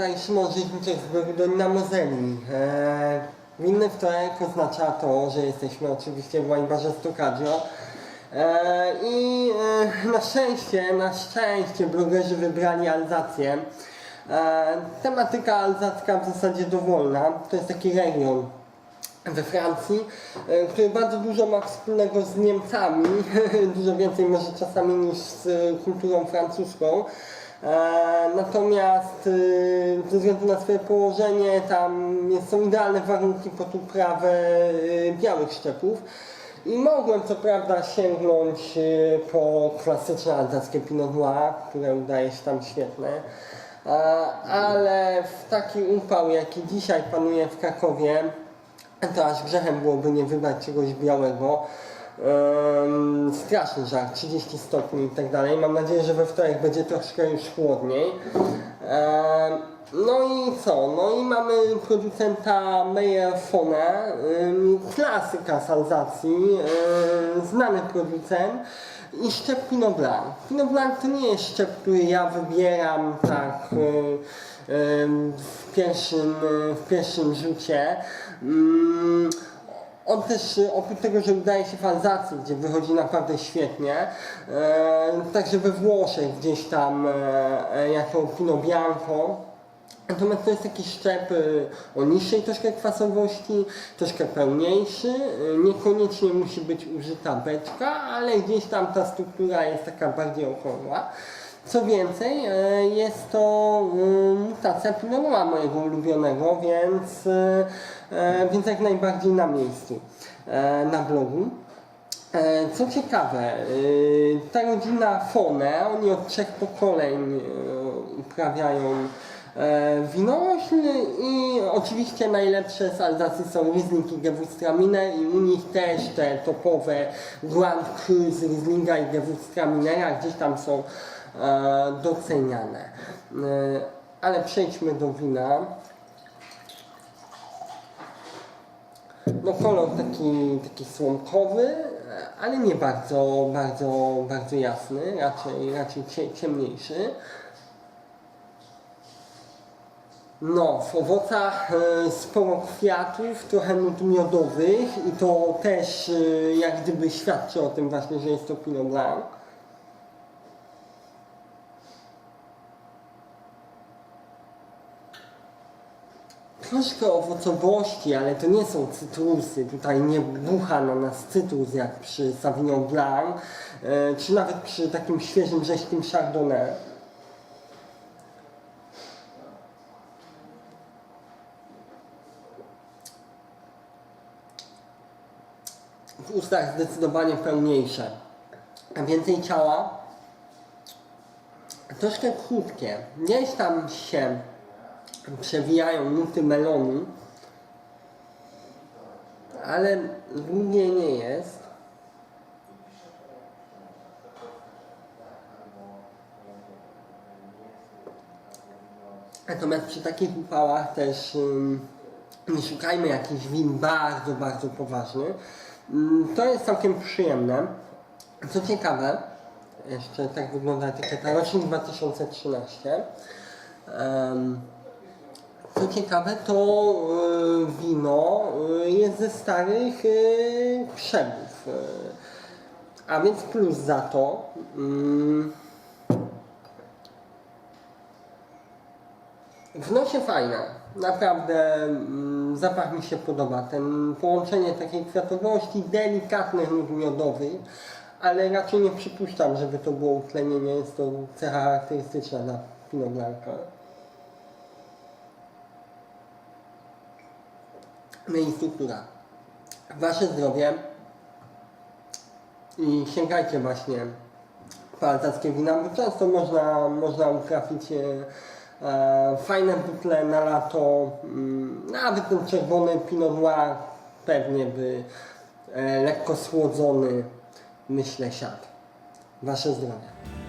tutaj Szymon Rzeźniczek z Borydonia Mozeli. E, winny wtorek oznacza to, że jesteśmy oczywiście w Wajbarze Stukadio. E, I e, na szczęście, na szczęście blogerzy wybrali Alzację. E, tematyka alzacka w zasadzie dowolna. To jest taki region we Francji, e, który bardzo dużo ma wspólnego z Niemcami, dużo więcej może czasami niż z e, kulturą francuską. E, Natomiast e, ze względu na swoje położenie tam są idealne warunki pod uprawę e, białych szczepów. I mogłem co prawda sięgnąć e, po klasyczne alzackie Pinot Noir, które udaje się tam świetne. E, Ale w taki upał, jaki dzisiaj panuje w Krakowie, to aż grzechem byłoby nie wybrać czegoś białego. Straszny żart, 30 stopni i tak dalej. Mam nadzieję, że we wtorek będzie troszkę już chłodniej. No i co? No i mamy producenta Meyer Fone, ym, klasyka z Alzacji, ym, znany producent i szczep Pinot Blanc. Pinot Blanc to nie jest szczep, który ja wybieram tak w, pierwszym, w pierwszym rzucie. Mm, on też oprócz tego, że udaje się w Alzacji, gdzie wychodzi naprawdę świetnie, e, także we Włoszech gdzieś tam e, e, jako Pinot Bianco. Natomiast to jest taki szczep o niższej troszkę kwasowości, troszkę pełniejszy, niekoniecznie musi być użyta beczka, ale gdzieś tam ta struktura jest taka bardziej okrągła. Co więcej, e, jest to y, mutacja Pinot Noir mojego ulubionego, więc, y, e, więc jak najbardziej na miejscu e, na blogu. E, Co ciekawe, ta rodzina Fone, oni od trzech pokoleń uprawiają e, winośl i oczywiście najlepsze z są Riesling i Gewürztraminer i u nich też te topowe Grand Cru z Rieslinga i Gewürztraminera gdzieś tam są e, doceniane. E, Ale przejdźmy do wina. No kolor taki, taki słomkowy, ale nie bardzo, bardzo, bardzo jasny, raczej, raczej cie, ciemniejszy. No, w owocach e, sporo kwiatów, trochę nut miodowych i to też e, jak gdyby świadczy o tym właśnie, że jest to Pinot Blanc. Troszkę owocowości, ale to nie są cytrusy. Tutaj nie bucha na nas cytrus jak przy Sauvignon Blanc, e, czy nawet przy takim świeżym, rześkim Chardonnay. W ustach zdecydowanie pełniejsze. A więcej ciała. Troszkę krótkie. Gdzieś tam się przewijają nuty melonu, ale długie nie jest. Natomiast przy takich upałach też ym, nie szukajmy jakichś win bardzo, bardzo poważnych. Ym, to jest całkiem przyjemne. Co ciekawe, jeszcze tak wygląda etykieta, rocznik 2013. Em, co ciekawe, to y, wino y, jest ze starych y, przebów. A więc plus za to. Mm, w nosie fajne. Naprawdę mm, zapach mi się podoba. Ten połączenie takiej kwiatowości, delikatnych nut miodowych, ale raczej nie przypuszczam, żeby to było utlenienie. Jest to cecha charakterystyczna dla Pinot. No i struktura. Wasze zdrowie i sięgajcie właśnie po alzackie wina, bo często można, można utrafić e, fajne butle na lato, mm, nawet ten czerwony Pinot Noir pewnie by e, lekko słodzony, myślę, siadł. Wasze zdrowie.